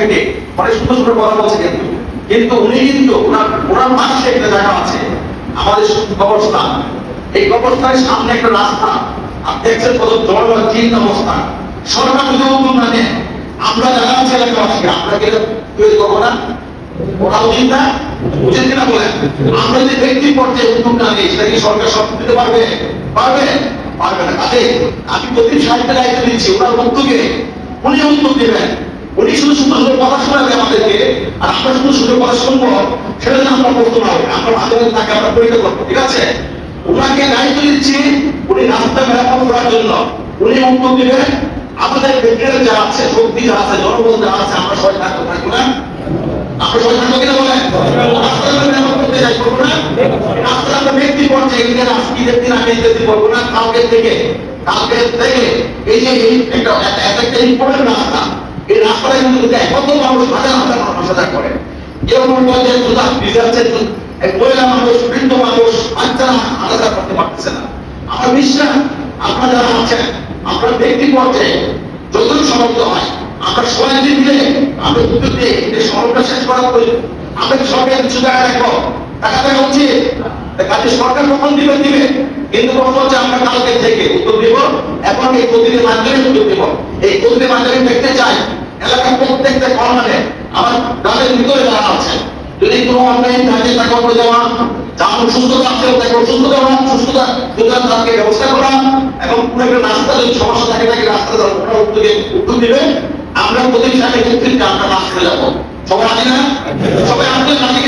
থেকে অনেক সুন্দর সুন্দর কথা বলছে কিন্তু। কিন্তু উনি কিন্তু ওনার ওনার পাশে একটা জায়গা আছে, আমাদের কবরস্থান। এই কবরস্থানের সামনে একটা রাস্তা। আপনি দেখছেন কত জনগণ চিন্তা অবস্থা। সরকার যদি উদ্যোগ না নেয় আমরা যারা আছে এলাকাবাসী, আমরা কি তৈরি করব না? ওরা উচিত না উচিত কিনা বলেন? আমরা যদি ব্যক্তি পর্যায়ে উদ্যোগ না নিই সেটা কি সরকার সব দিতে পারবে? পারবে? পারবে না। কাজে আমি প্রদীপ সাহিত্যের দায়িত্ব দিচ্ছি, ওনার উদ্যোগে, উনি উদ্যোগ দেবেন। উনি শুধু সুন্দর কথা শোনাবে আমাদেরকে, আর আমরা শুধু সুন্দর কথা শুনব, সেটা যেন আমরা করতে না, আমরা মাঝে তাকে আমরা পরীক্ষা করব, ঠিক আছে? ওনাকে দায়িত্ব দিচ্ছি, উনি রাস্তা মেরামত করার জন্য। উনি উদ্যোগ দেবেন আমাদের ব্যক্তিরা যা আছে, শক্তি যা আছে, জনবল যা আছে, আমরা সবাই থাকব থাকব না? আমরা না যেতে পারব না থেকে এই যে একটা রাস্তা এই রাস্তাটা কিন্তু কত মানুষ হাজার হাজার মানুষ হাজার করে। এরকম পর্যায়ে দুধা বিজাচ্ছে মহিলা মানুষ, বৃদ্ধ মানুষ বাচ্চারা আলাদা করতে পারতেছে না। আমার বিশ্বাস, আপনারা যারা আছেন, আপনার ব্যক্তি পর্যায়ে যতটুকু সমর্থ হয় আমরা সবাই যদি মিলে আমরা উদ্যোগ দিয়ে এই সমস্যা শেষ করা প্রয়োজন। আমরা কি সরকার কিছু টাকা রাখব। টাকা দেওয়া উচিত। কাজে সরকার কখন দিবে দিবে। কিন্তু কথা হচ্ছে, আমরা কালকে থেকে উদ্যোগ দিব এখন এই প্রতিদিন মাধ্যমে উদ্যোগ দিব এই প্রতিদিন মাধ্যমে দেখতে প্রত্যেকটা কর্মানে আমার গ্রামের ভিতরে যারা আছে, যদি কোনো অনলাইন থাকে, তাকে করে দেওয়া, যার অসুস্থতা আছে, তাকে অসুস্থ দেওয়া সুস্থতা সুতরাং তাকে ব্যবস্থা করা এবং কোনো একটা রাস্তা যদি সমস্যা থাকে, তাকে রাস্তা দেওয়া ওরা উদ্যোগে উদ্যোগ দেবে। আমরা প্রতিদিন ক্ষেত্রে আমরা রাস্তা যাব। সবাই আছে না? সবাই আমাদের রাজি